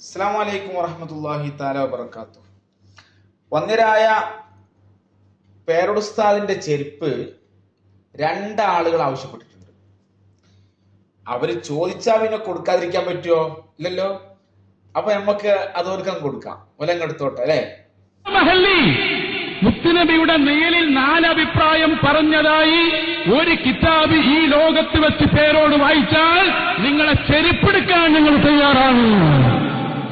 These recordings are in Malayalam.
അസ്സാം വലൈക്കും വറഹമത്തല്ലാഹി താല വബർക്കാത്തു വന്നിരായ പേരുടുസ്താദിന്റെ ചെരുപ്പ് രണ്ടാളുകൾ ആവശ്യപ്പെട്ടിട്ടുണ്ട്. അവർ ചോദിച്ചാൽ പിന്നെ കൊടുക്കാതിരിക്കാൻ പറ്റുമോ ഇല്ലല്ലോ? അപ്പൊ നമുക്ക് അതോർക്കാൻ കൊടുക്കാം. ഒലങ്ങെടുത്തോട്ടെ അല്ലേ? മഹല്ലി മുത്തുനബിയുടെ മേലിൽ നാലഭിപ്രായം പറഞ്ഞതായി ഒരു കിതാബ് ഈ ലോകത്ത് വെച്ച് പേരോട് വായിച്ചാൽ നിങ്ങളെ ചെരുപ്പെടുക്കാൻ നിങ്ങൾ തയ്യാറാണ്.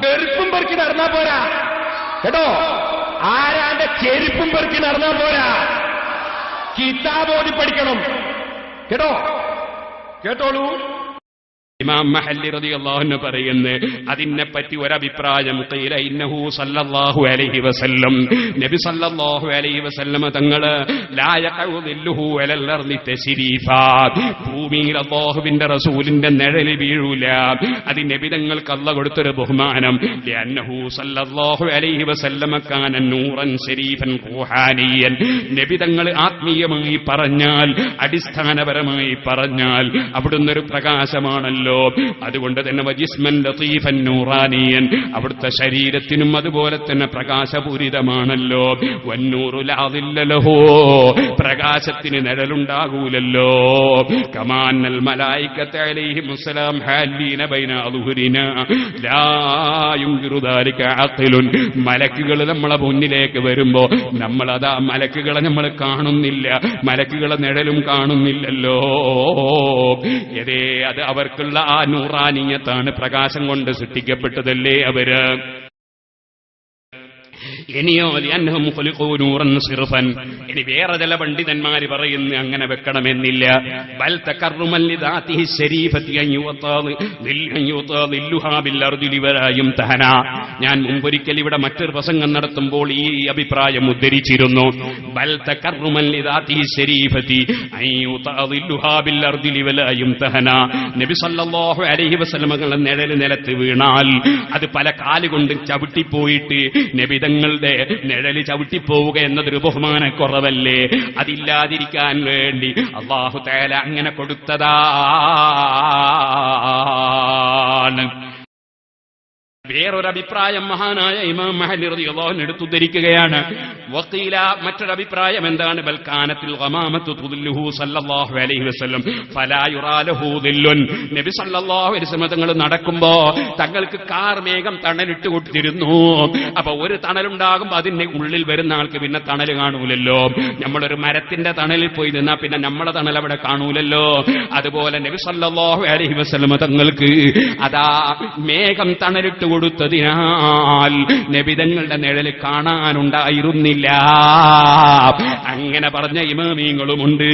ചെരുപ്പും പെറുക്കി നടന്നാ പോരാ. കേട്ടോ? ആരാന്റെ ചെരുപ്പും പെറുക്കി നടന്നാ പോരാ? കിതാബോധി പഠിക്കണം. കേട്ടോ? കേട്ടോളൂ. ഇമാം മഹല്ലി റതി അൻഹു പറയുന്നു അതിനെ പറ്റി ഒരഭിപ്രായം ഖീല ഇന്നഹു സല്ലല്ലാഹു അലൈഹി വസല്ലം. നബി സല്ലല്ലാഹു അലൈഹി വസല്ലമ തങ്ങൾ ലാ യഖഉ ദില്ലുഹു അലൽ അർളി തശ്രീഫാ. ഭൂമിയിൽ അല്ലാഹുവിന്റെ റസൂലിന്റെ നിഴൽ വീഴൂല. അത് നബി തങ്ങൾക്ക് അല്ല കൊടുത്തൊരു ബഹുമാനം. ലഅന്നഹു സല്ലല്ലാഹു അലൈഹി വസല്ലമ കാന നൂറൻ ശരീഫൻ റൂഹാനിയൻ. നബി തങ്ങൾ ആത്മീയമായി പറഞ്ഞാൽ അടിസ്ഥാനപരമായി പറഞ്ഞാൽ അവിടുന്ന് ഒരു പ്രകാശമാണല്ലോ. അതുകൊണ്ട് തന്നെ വജിസ്മൻ ലത്തീഫൻ നൂറാനിയൻ. അവിടുത്തെ ശരീരത്തിനും അതുപോലെ തന്നെ പ്രകാശപൂരിതമാണല്ലോ. വന്നൂറുലാതില്ലലഹോ പ്രകാശത്തിന് നിഴലുണ്ടാകൂലല്ലോ. കമാനൽ മലായിക്കത്തെ അലൈഹി ഹാലീന ബൈന അളുഹുരിന ലായുങ്കിറുദാലിക അഖിലുൻ. മലക്കുകൾ നമ്മളെ മുന്നിലേക്ക് വരുമ്പോ നമ്മളതാ മലക്കുകളെ നമ്മൾ കാണുന്നില്ല. മലക്കുകളെ നിഴലും കാണുന്നില്ലല്ലോ. ഏതേ അത് അവർക്കുള്ള ആ നൂറാനിയത്താണ് പ്രകാശം കൊണ്ട് സൃഷ്ടിക്കപ്പെട്ടതല്ലേ അവർ? ഇനിയോ അന്നഹം നൂറൻ സിർഫൻ ഇനി വേറെ ചില പണ്ഡിതന്മാർ പറയുന്നു അങ്ങനെ വെക്കണമെന്നില്ല. ബൽ ഞാൻ മുമ്പൊരിക്കൽ ഇവിടെ മറ്റൊരു പ്രസംഗം നടത്തുമ്പോൾ ഈ അഭിപ്രായം ഉദ്ധരിച്ചിരുന്നു. ബൽ തകർറുമൻ ലിദാതിഹി ശരീഫതി അൻ യുവത്താ ദില്ലുഹാ ബിൽ അർദി തഹന. നബി സല്ലല്ലാഹു അലൈഹി വസല്ലമകളുടെ നിഴൽ നിലത്ത് വീണാൽ അത് പല കാലുകൊണ്ട് ചവിട്ടിപ്പോയിട്ട് നബിതങ്ങളുടെ നിഴൽ ചവിട്ടിപ്പോവുക എന്നതൊരു ബഹുമാനക്കുറവല്ലേ? അതില്ലാതിരിക്കാൻ വേണ്ടി അള്ളാഹു തേല അങ്ങനെ കൊടുത്തതാണ്. വേറൊരഭിപ്രായം മഹാനായ ഇമാം മഹലി റളിയല്ലാഹു എടുത്തുദ്ധരിക്കുകയാണ്. വക്കീല മറ്റൊരഭിപ്രായം എന്താണ്? ബൽക്കാനത്തിൽ നബി തങ്ങൾ നടക്കുമ്പോ തങ്ങൾക്ക് കാർ മേഘം തണലിട്ട് കൊടുത്തിരുന്നു. അപ്പൊ ഒരു തണലുണ്ടാകുമ്പോ അതിന്റെ ഉള്ളിൽ വരുന്ന ആൾക്ക് പിന്നെ തണൽ കാണൂലല്ലോ. നമ്മളൊരു മരത്തിന്റെ തണലിൽ പോയി നിന്നാ പിന്നെ നമ്മളെ തണൽ അവിടെ കാണൂലല്ലോ. അതുപോലെ നബി സല്ലല്ലാഹു അലൈഹി വസല്ലം തങ്ങൾക്ക് അതാ മേഘം തണലിട്ട് കൊടുത്തതിനാൽ നബിതങ്ങളുടെ നിഴൽ കാണാനുണ്ടായിരുന്നില്ല. അങ്ങനെ പറഞ്ഞ ഇമാമീങ്ങളുമുണ്ട്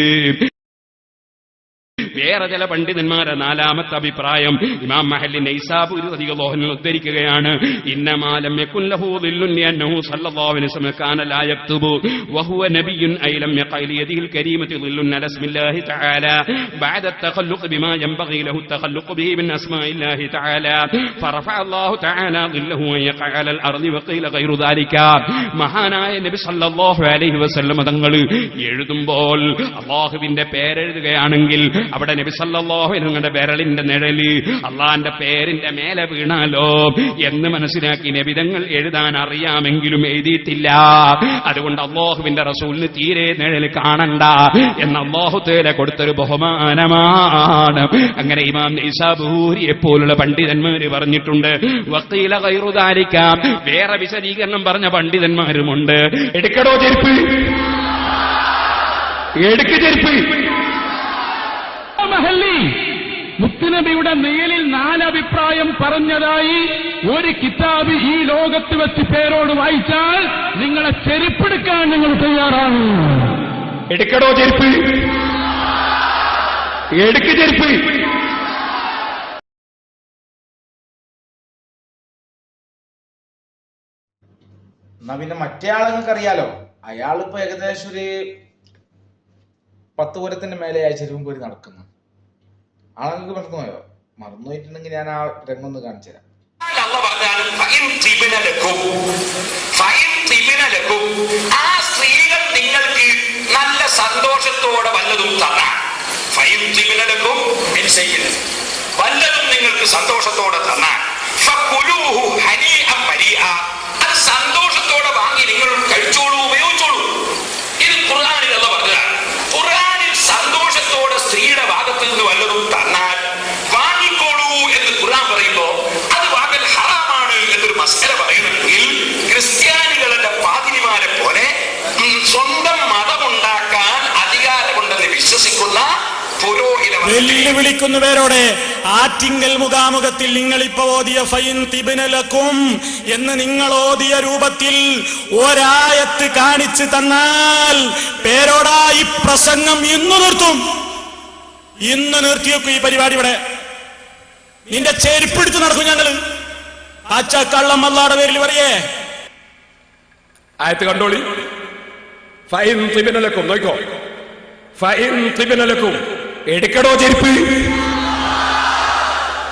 വേറെ ചില പണ്ഡിതന്മാരെ നാലാമത്തെ അഭിപ്രായം ഇമാം മഹല്ലി നൈസാബുരി റളിയല്ലാഹു അൻഹു ഉദ്ധരിക്കുകയാണ് ഇന്നമാലം യകുൻ ലഹു ദില്ലുൻ ലിഅന്നഹു സല്ലല്ലാഹു അലൈഹി വസല്ലം കാന ലാ യക്തുബു വഹുവ നബിയ്യുൻ ഐ ലം യഖൽ യദിഹിൽ കരീമത്തി ദില്ലുൻ അല ഇസ്മില്ലാഹി തആല بعد التخلق بما ينبغي له التخلق به من اسماء الله تعالى فرفع الله تعالى ظله ان يقع على الارض وقيل غير ذلك മഹാനായ നബി സല്ലല്ലാഹു അലൈഹി വസല്ലം തങ്ങൾ എഴുതുമ്പോൾ അള്ളാഹുവിന്റെ പേരെഴുതുകയാണെങ്കിൽ അവിടെ നബി സല്ലല്ലാഹു അലൈഹി വസല്ലമയുടെ വിരലിന്റെ നിഴൽ അള്ളാന്റെ പേരിന്റെ മേലെ വീണാലോ എന്ന് മനസ്സിലാക്കി നബിതങ്ങൾ എഴുതാൻ അറിയാമെങ്കിലും എഴുതിയിട്ടില്ല. അതുകൊണ്ട് അള്ളാഹുവിന്റെ റസൂലിന് തീരെ നിഴൽ കാണണ്ട എന്ന് അള്ളാഹു തേല കൊടുത്തൊരു ബഹുമാനമാണ്. അങ്ങനെ ഇമാം നിസാബൂരിയെ പോലുള്ള പണ്ഡിതന്മാര് പറഞ്ഞിട്ടുണ്ട് വക്കീല കൈറുദാലിക്കാം വേറെ വിശദീകരണം പറഞ്ഞ പണ്ഡിതന്മാരുമുണ്ട്. എടുക്കടോ ചെരുപ്പ്. എടുക്ക് ചെരുപ്പ്. മഹല്ലി. മുത്തുനബിയുടെ മേലിൽ നാലഭിപ്രായം പറഞ്ഞതായി ഒരു കിതാബ് ഈ ലോകത്ത് വെച്ച് പേരോട് വായിച്ചാൽ നിങ്ങളെ ചെരുപ്പെടുക്കാൻ നിങ്ങൾ തയ്യാറാണ്. എടുക്കടോ ചെരുപ്പ്? എടുക്ക് ചെരുപ്പ്. എന്നാ പിന്നെ മറ്റേ ആളെ നിങ്ങൾക്ക് അറിയാലോ. അയാളിപ്പോ ഏകദേശം ഒരു പത്ത് പൂരത്തിന്റെ മേലെ ആയി ചെരുവും പോയി നടക്കുന്നു. ആളുകൾക്ക് മറന്നുപോയോ? മറന്നു പോയിട്ടുണ്ടെങ്കിൽ ഞാൻ ആ രംഗം ഒന്ന് കാണിച്ചു തരാം ആ സ്ത്രീകൾ നിങ്ങൾക്ക് നല്ല സന്തോഷത്തോടെ വല്ലതും തന്നാൽ. ഫൈൻ തിമിനലക്കും വല്ലതും നിങ്ങൾക്ക് സന്തോഷത്തോടെ തന്നാൽ. അത് സന്തോഷത്തോടെ വാങ്ങി നിങ്ങൾ കഴിച്ചോളൂ ഉപയോഗിച്ചോളൂ. ഇത് ഖുർആൻ നിന്ന് വല്ലതും തന്നാൽ വാങ്ങിക്കോളൂ എന്ന് ഖുർആൻ പറയുമ്പോ അത് വാങ്ങൽ ഹറാമാണ് എന്നൊരു മസ്കര പറയുന്നുണ്ടെങ്കിൽ ക്രിസ്ത്യാനികളുടെ പാതിരിമാരെ പോലെ സ്വന്തം മതം മതമുണ്ടാക്കാൻ അധികാരമുണ്ടെന്ന് വിശ്വസിക്കുന്ന വെല്ലുവിളിക്കുന്നു പേരോടെ ആറ്റിങ്കൽ മുഖാമുഖത്തിൽ നിങ്ങൾ ഇപ്പൊ ഓതിയ ഫൈൻ തിബിനലക്കും എന്ന് നിങ്ങൾ ഓതിയ രൂപത്തിൽ ഒരായത്ത് കാണിച്ചു തന്നാൽ പേരോടാ ഈ പ്രസംഗം ഇന്നു നിർത്തും. ഇന്ന് നിർത്തിവെക്കും ഈ പരിപാടി ഇവിടെ. നിന്റെ ചെരുപ്പിടിച്ച് നടക്കും ഞങ്ങൾ. അച്ഛ കള്ളം അല്ലാടെ പേരിൽ പറയേ. ആയത്ത് കണ്ടോളി. ഫൈൻ തിബിനലക്കും നോക്കോ. ഫൈൻ തിബിനലക്കും എടുക്കടോ ചെരുപ്പ്.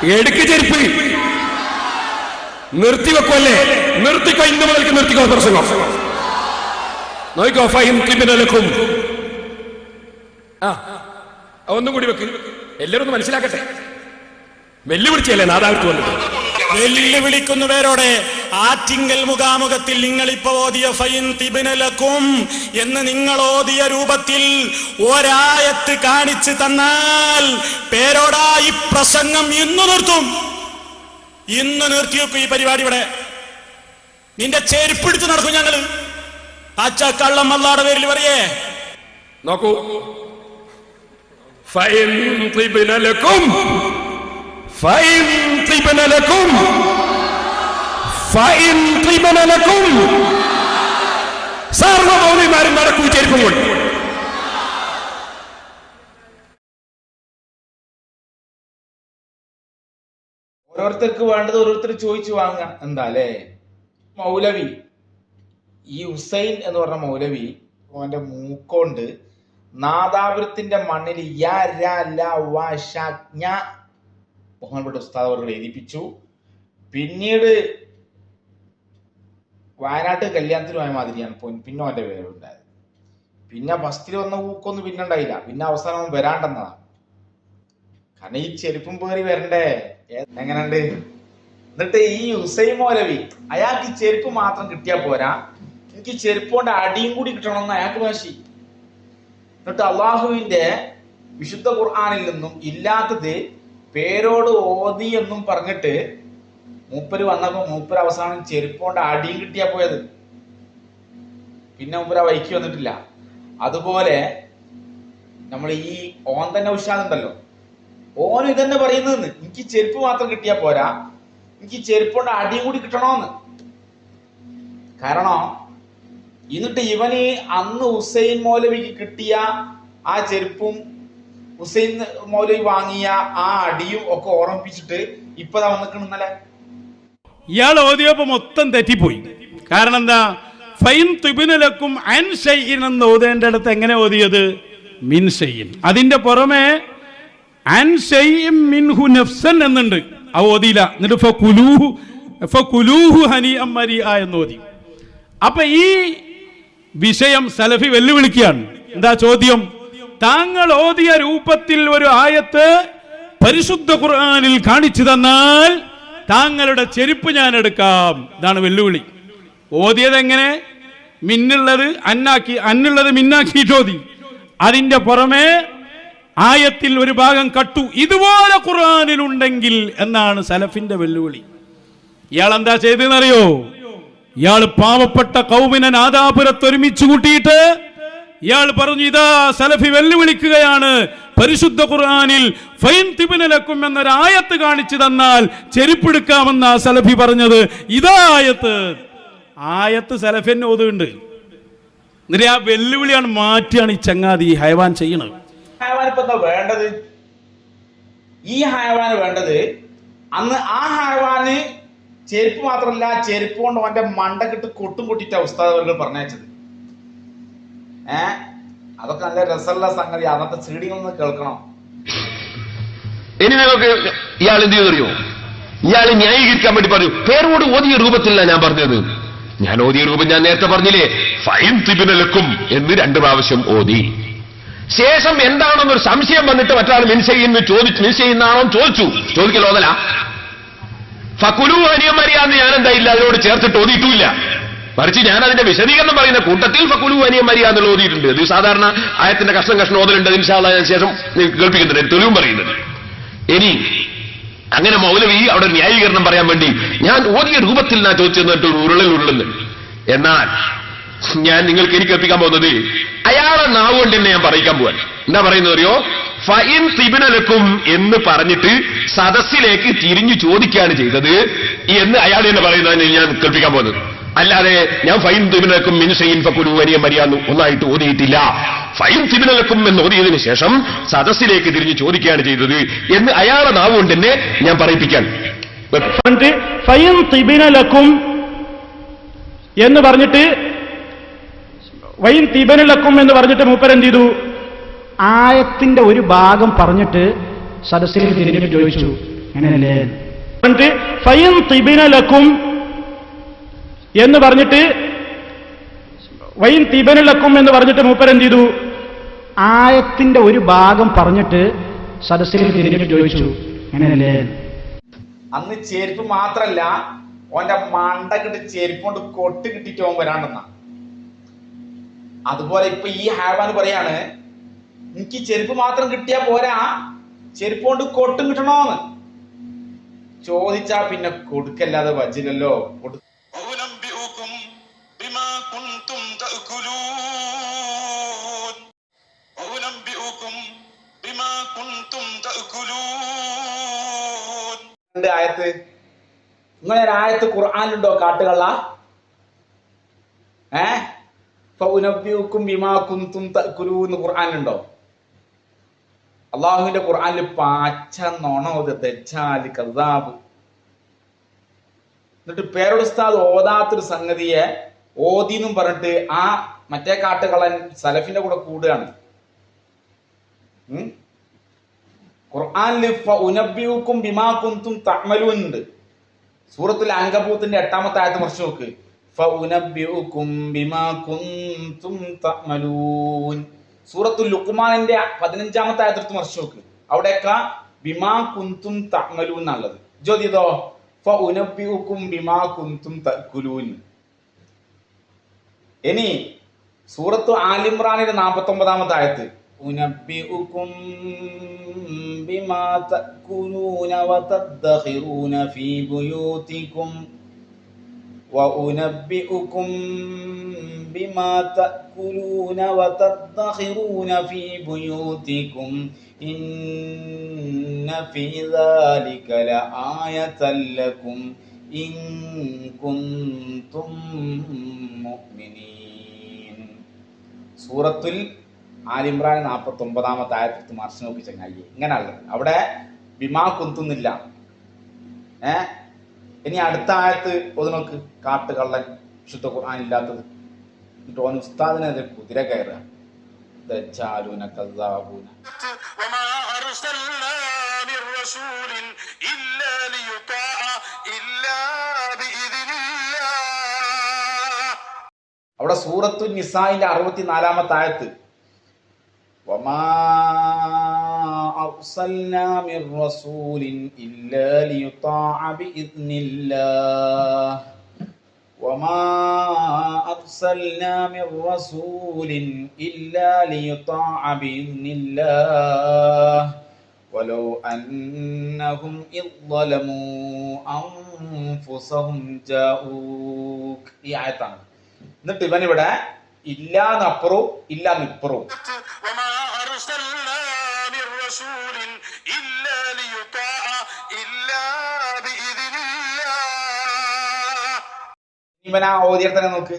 എടുക്ക് ചെരുപ്പ്. നിർത്തിവെക്കുമല്ലേ നിർത്തിക്കോ ഇന്ന് മുതൽക്ക് നിർത്തിക്കോ പ്രസംഗം നോക്കോ ഫൈൻ തിബിനലക്കും ആ. ഒന്നും കൂടി വെക്ക്. എല്ലാവരും ഒന്ന് മനസ്സിലാക്കട്ടെ. വെല്ലുവിളിച്ചല്ലേ നാദാവിട്ട് വന്നിട്ട് വെല്ലുവിളിക്കുന്നവരോടെ ആറ്റിങ്കൽ മുഖാമുഖത്തിൽ നിങ്ങൾ ഇപ്പൊ ഓതിയ ഫൈൻ തിബിനലക്കും എന്ന് നിങ്ങൾ ഓതിയ രൂപത്തിൽ ഒരായത്ത് കാണിച്ചു തന്നാൽ പേരോടാ ഈ പ്രസംഗം ഇന്ന് നിർത്തും. ഇന്ന് നിർത്തിവെക്കും ഈ പരിപാടി ഇവിടെ. നിന്റെ ചെരുപ്പെടുത്ത് നടക്കും ഞങ്ങൾ. അച്ഛ കള്ളം അല്ലാടെ പേരിൽ പറയേ. നോക്കൂ. ഫൈൻ لكم فإن طبن لكم صار സർവമൗലിമാരും നടക്കൂ ചെരുപ്പും കൊണ്ട്. ഓരോരുത്തർക്ക് വേണ്ടത് ഓരോരുത്തർ ചോദിച്ചു വാങ്ങുക എന്താ അല്ലേ? മൗലവി. ഈ ഹുസൈൻ എന്ന് പറഞ്ഞ മൗലവി അവന്റെ മൂക്കൊണ്ട് നാദാപുരത്തിന്റെ മണ്ണിൽ ര ല ജ്ഞ ബഹുമാനപ്പെട്ട ഉസ്താദ് അവർ എഴുതിപ്പിച്ചു. പിന്നീട് വയനാട്ട് കല്യാണത്തിലുമായ മാതിരിയാണ് പൊൻ പിന്നോ എന്റെ പേരുണ്ടായത് പിന്നെ ഫസ്റ്റിൽ വന്ന ഊക്കൊന്നും പിന്നെ ഉണ്ടായില്ല. പിന്നെ അവസാനം വരാണ്ടെന്നതാണ് കാരണം ഈ ചെരുപ്പും പേറി വരണ്ടേ? എങ്ങനെയുണ്ട്? എന്നിട്ട് ഈ ഹുസൈൻ മോലവി അയാൾക്ക് ചെരുപ്പ് മാത്രം കിട്ടിയാൽ പോരാ. എനിക്ക് ചെരുപ്പ് കൊണ്ട് അടിയും കൂടി കിട്ടണമെന്ന് അയാൾക്ക് വാശി എന്നിട്ട് അള്ളാഹുവിന്റെ വിശുദ്ധ ഖുർആാനിൽ നിന്നും ഇല്ലാത്തത് പേരോട് ഓതി എന്നും പറഞ്ഞിട്ട് മൂപ്പര് വന്നപ്പോ മൂപ്പര് അവസാനം ചെരുപ്പോണ്ട് അടിയും കിട്ടിയാ പോയത്. പിന്നെ മൂപ്പര് ആ വൈക്ക് വന്നിട്ടില്ല. അതുപോലെ നമ്മൾ ഈ ഓൻ തന്നെ ഉഷാദുണ്ടല്ലോ ഓൻ ഇതന്നെ പറയുന്നതെന്ന്. എനിക്ക് ചെരുപ്പ് മാത്രം കിട്ടിയാ പോരാ. എനിക്ക് ചെരുപ്പോണ്ട് അടിയും കൂടി കിട്ടണോന്ന്. കാരണം എന്നിട്ട് ഇവന് അന്ന് ഹുസൈൻ മൗലവിക്ക് കിട്ടിയ ആ ചെരുപ്പും ഹുസൈൻ മൗലവി വാങ്ങിയ ആ അടിയും ഒക്കെ ഓർമ്മിപ്പിച്ചിട്ട് ഇപ്പതാ വന്നിക്കണം ഇന്നലെ. ഇയാൾ ഓതിയപ്പോ മൊത്തം തെറ്റിപ്പോയി. കാരണം എന്താ? ഫൈൻ തുബിനലക്കും അൻ എന്ന് ഓതേണ്ട അടുത്ത് എങ്ങനെ ഓതിയത്? മിൻ ഷൈൻ അതിന്റെ പുറമെ അൻ മിൻഹു നഫ്സൻ എന്നുണ്ട്. ആ ഓതിയില്ല. എന്നിട്ട് ഫ കുലൂഹു ഫ കുലൂഹു ഹനി അമ്മരി ആ എന്ന് ഓതി. അപ്പൊ ഈ വിഷയം സലഫി വെല്ലുവിളിക്കുകയാണ്. എന്താ ചോദ്യം? താങ്കൾ ഓതിയ രൂപത്തിൽ ഒരു ആയത്ത് പരിശുദ്ധ ഖുർആാനിൽ കാണിച്ചു തന്നാൽ താങ്കളുടെ ചെരുപ്പ് ഞാൻ എടുക്കാം. ഇതാണ് വെല്ലുവിളി. ഓതിയത് എങ്ങനെ? മിന്നുള്ളത് അന്നാക്കി അന്നുള്ളത് മിന്നാക്കി ഓതി അതിന്റെ പുറമെ ആയത്തിൽ ഒരു ഭാഗം കട്ടു. ഇതുപോലെ ഖുർആനിൽ ഉണ്ടെങ്കിൽ എന്നാണ് സലഫിന്റെ വെല്ലുവിളി. ഇയാൾ എന്താ ചെയ്തെന്നറിയോ ഇയാൾ പാവപ്പെട്ട കൗമിനെ നാദാപുരത്ത് ഒരുമിച്ച് കൂട്ടിയിട്ട് ഇയാൾ പറഞ്ഞു ഇതാ സലഫി വെല്ലുവിളിക്കുകയാണ്. പരിശുദ്ധ ഖുർആാനിൽ ഫൈൻ തിബിനലക്കും എന്നൊരായത്ത് കാണിച്ചു തന്നാൽ ചെരുപ്പെടുക്കാമെന്ന സലഫി പറഞ്ഞത്. ഇതാ ആയത്ത്. ആയത്ത് സലഫിന് ഓതുണ്ട് എന്നിട്ട് ആ വെല്ലുവിളിയാണ് മാറ്റിയാണ് ഈ ചങ്ങാതി ഈ ചെയ്യണത്. ഹയവാൻ എന്താ വേണ്ടത്? ഈ ഹയവാന് വേണ്ടത് അന്ന് ആ ഹയവാന് ചെരുപ്പ് മാത്രമല്ല ചെരുപ്പ് കൊണ്ട് അവന്റെ മണ്ടക്കിട്ട് കൊട്ടും കൊട്ടിട്ട ഉസ്താദ് അവർ പറഞ്ഞയച്ചത്. ഏ? അതൊക്കെ നല്ല രസമുള്ള സംഗതി. അന്നത്തെ സീഡികളൊന്ന് കേൾക്കണം. ഇനി നിങ്ങൾക്ക് ഇയാൾ എന്ത് ചെയ്തറിയോ ഇയാൾ ന്യായീകരിക്കാൻ വേണ്ടി പറഞ്ഞു. പേരോട് ഓതിയ രൂപത്തിലല്ല ഞാൻ പറഞ്ഞത്. ഞാൻ ഓതിയ രൂപം ഞാൻ നേരത്തെ പറഞ്ഞില്ലേ? ഫൈൻ തിബിനലക്കും എന്ന് രണ്ട് പ്രാവശ്യം ഓതി. ശേഷം എന്താണെന്നൊരു സംശയം വന്നിട്ട് മറ്റൊരാൾ മിൻസെയ്യുന്നു ചോദിച്ചു. മിൻസ് ചെയ്യുന്നാണോ ചോദിച്ചു. ചോദിക്കൽ ഓതല. ഫക്കുലു അനിയമരിയാന്ന് ഞാൻ എന്താ ഇല്ല അതിനോട് ചേർത്തിട്ട് ഓതിയിട്ടില്ല മറിച്ച് ഞാൻ അതിന്റെ വിശദീകരണം പറയുന്ന കൂട്ടത്തിൽ ഫക്കുലു അനിയമരിയ എന്നുള്ള ഓതിയിട്ടുണ്ട്. ഇത് സാധാരണ ആയത്തിന്റെ കഷ്ണം കഷ്ണം ഓതലുണ്ട്. അതിന് ശേഷം കേൾപ്പിക്കുന്നുണ്ട്. തെളിവും പറയുന്നുണ്ട്. ഇനി അങ്ങനെ മൗലവി അവിടെ ന്യായീകരണം പറയാൻ വേണ്ടി ഞാൻ ഓതിയ രൂപത്തിൽ ഞാൻ ചോദിച്ചെന്നിട്ട് ഉരുളൽ ഉരുളുന്നുണ്ട് എന്നാൽ ഞാൻ നിങ്ങൾക്ക് എനിക്ക് എത്തിക്കാൻ പോകുന്നത് അയാളെ നാവ് കൊണ്ട് തന്നെ ഞാൻ പറയിക്കാൻ പോവാൻ എന്താ പറയുന്നത് അറിയോ? ഫൈൻ തിബിനലക്കും എന്ന് പറഞ്ഞിട്ട് സദസ്സിലേക്ക് തിരിഞ്ഞു ചോദിക്കുകയാണ് ചെയ്തത്. എന്ന് അയാൾ തന്നെ പറയുന്നതിന് ഞാൻ കേൾപ്പിക്കാൻ പോകുന്നത്. അല്ലാതെ ഞാൻ ഫൈൻ തിബിനലക്കും മിനുഷയിൻ ഫക്കുരു വരിയ മര്യാദ ഒന്നായിട്ട് ഓതിയിട്ടില്ല. ഫൈൻ തിബിനലക്കും എന്ന് ഓതിയതിനു ശേഷം സദസ്സിലേക്ക് തിരിഞ്ഞു ചോദിക്കുകയാണ് ചെയ്തത്. എന്ന് അയാളെ നാവ് കൊണ്ട് തന്നെ ഞാൻ പറയിപ്പിക്കാൻ. ഫൈൻ തിബിനലക്കും എന്ന് പറഞ്ഞിട്ട് വൈൻ തിബനലക്കും എന്ന് പറഞ്ഞിട്ട് മൂപ്പരെന്ത് ചെയ്തു? ആയത്തിന്റെ ഒരു ഭാഗം പറഞ്ഞിട്ട് സദസ്സിൽ തിരിഞ്ഞിട്ട് ചോദിച്ചു അങ്ങനെയല്ലേ എന്ന് പറഞ്ഞിട്ട് വൈൻ തിബനലക്കും എന്ന് പറഞ്ഞിട്ട് മൂപ്പർ എന്ത് ചെയ്തു? ആയത്തിന്റെ ഒരു ഭാഗം പറഞ്ഞിട്ട് സദസ്സിൽ തിരിഞ്ഞിട്ട് ചോദിച്ചു അങ്ങനെയല്ലേ അന്ന് ചെരുപ്പ് മാത്രല്ല ഓന്റെ മണ്ട കിട്ടി ചെരുപ്പ് കൊണ്ട് കൊട്ട് കിട്ടിട്ട് ഓൻ വരാണ്ടെന്ന. അതുപോലെ ഇപ്പൊ ഈ ഹാവാൻ പറയാണ് എനിക്ക് ചെരുപ്പ് മാത്രം കിട്ടിയാ പോരാ. ചെരുപ്പ് കൊണ്ട് കൊട്ടും കിട്ടണോന്ന്. ചോദിച്ചാ പിന്നെ കൊടുക്കല്ലാതെ വജിലല്ലോ ആയത്ത്? നിങ്ങളെ ആയത്ത് ഖുർആാനുണ്ടോ കാട്ടുകള ഏ? പൗനബ്യൂക്കും വിമാക്കും തും തക്കുരു എന്ന് ഖുർആാനുണ്ടോ അള്ളാഹുവിന്റെ ഖുർആനിൽ പാച്ച നുണ ഓത് ദജ്ജാൽ കദ്ദാബ് എന്നിട്ട് പേരുടെ ഉസ്താദ് ഓതാത്തൊരു സംഗതിയെ ഓതി എന്നും പറഞ്ഞിട്ട് ആ മറ്റേ കാട്ടുകളൻ സലഫിന്റെ കൂടെ കൂടുകയാണ്. ഉം? ബിമാക്കും തമലുണ്ട് ബിമാ സൂറത്തുൽ അങ്കബൂത്തിന്റെ എട്ടാമത്തെ ആയത്ത് മറിച്ച് നോക്ക്. ഫഉനബ്ബിഉക്കും ബിമാ കുന്തും തഅമലൂൻ. സൂറത്തുൽ ലുക്മാനിന്റെ പതിനഞ്ചാമത്തെ ആയത്തെടുത്ത് മറിച്ച് നോക്ക്. അവിടെയൊക്കെ ബിമാ കുന്തും തമലു എന്നുള്ളത്. ജ്യോതിതോ ബിമാ കുന്തും തക്കുലൂൻ ഇനി സൂറത്തു ആലിമ്രാനിന്റെ നാൽപ്പത്തി ഒമ്പതാമത്തെ ആയത്ത് ബുയൂതിക്കും وأنبئكم بما تأكلون وتدخرون في بيوتكم إن في ذلك لآية لكم إن كنتم مؤمنين സൂറത്തുൽ ആലിമ്രാൻ നാൽപ്പത്തി ഒമ്പതാമത്തെ ആയിരത്തി മറിച്ച് നോക്കി ചങ്ങായി ഇങ്ങനെയുള്ളത് അവിടെ ബിമാ കുന്തുന്നില്ല ഏ ഇനി അടുത്ത ആയത്ത് ഒതുനോക്ക് കാട്ടുകള്ളൻ വിശുദ്ധ ഖുർആൻ ഇല്ലാത്തത്. എന്നിട്ട് ഓൻ ഉസ്താദിനെതിരെ കുതിര കയറുക. അവിടെ സൂറത്തു നിസായിന്റെ അറുപത്തിനാലാമത്തായത്ത് വമാ أرسلنا من رسول إلا ليطاع بإذن الله وما أرسلنا من رسول إلا ليطاع بإذن الله ولو أنهم إذ ظلموا أنفسهم جاءوك ഈ ആയത്താണ് എന്നിട്ട് ഇവൻ ഇവിടെ ഇല്ലാന്നപ്പുറവും ഇല്ലാന്നിപ്പുറവും ഇവൻ ആ ഓദ്യർ തന്നെ നോക്ക്.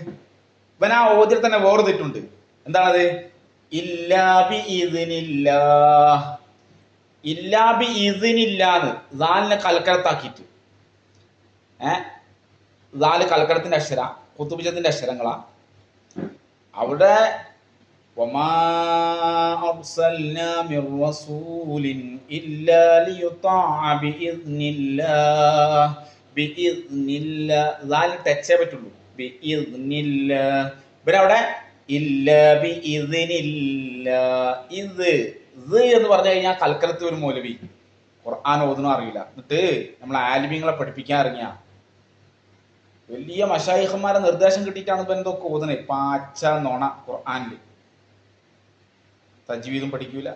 ഇവൻ ആ ഓദ്യർ തന്നെ വേർതിട്ടുണ്ട്. എന്താണത്? ഇല്ലാബി ഇതിനില്ല ഇല്ലാബി ഇതിനില്ലാന്ന് ദാലിനെ കൽക്കരത്താക്കിയിട്ട് ഏ? ദാൽ കൽക്കരത്തിന്റെ അക്ഷര കുത്തുബിജത്തിന്റെ അക്ഷരങ്ങളാ. അവിടെ ബി ടച്ചേ പറ്റുള്ളൂ. ബി ഇല്ല ഇവരവിടെ? ഇല്ല ബി ഇതിനില്ല ഇത് ഇത് എന്ന് പറഞ്ഞു കഴിഞ്ഞാൽ കൽക്കലത്ത് ഒരു മൗലവി. ഖുർആൻ ഓതണം അറിയില്ല. എന്നിട്ട് നമ്മൾ ആലിമീങ്ങളെ പഠിപ്പിക്കാൻ ഇറങ്ങിയ. വലിയ മഷായിഹന്മാരെ നിർദ്ദേശം കിട്ടിയിട്ടാണ് ഇപ്പൊ എന്തൊക്കെ ഓതണേ പാച്ച നോണ ഖുർആാനിൽ. തജ്വീദും പഠിക്കൂല.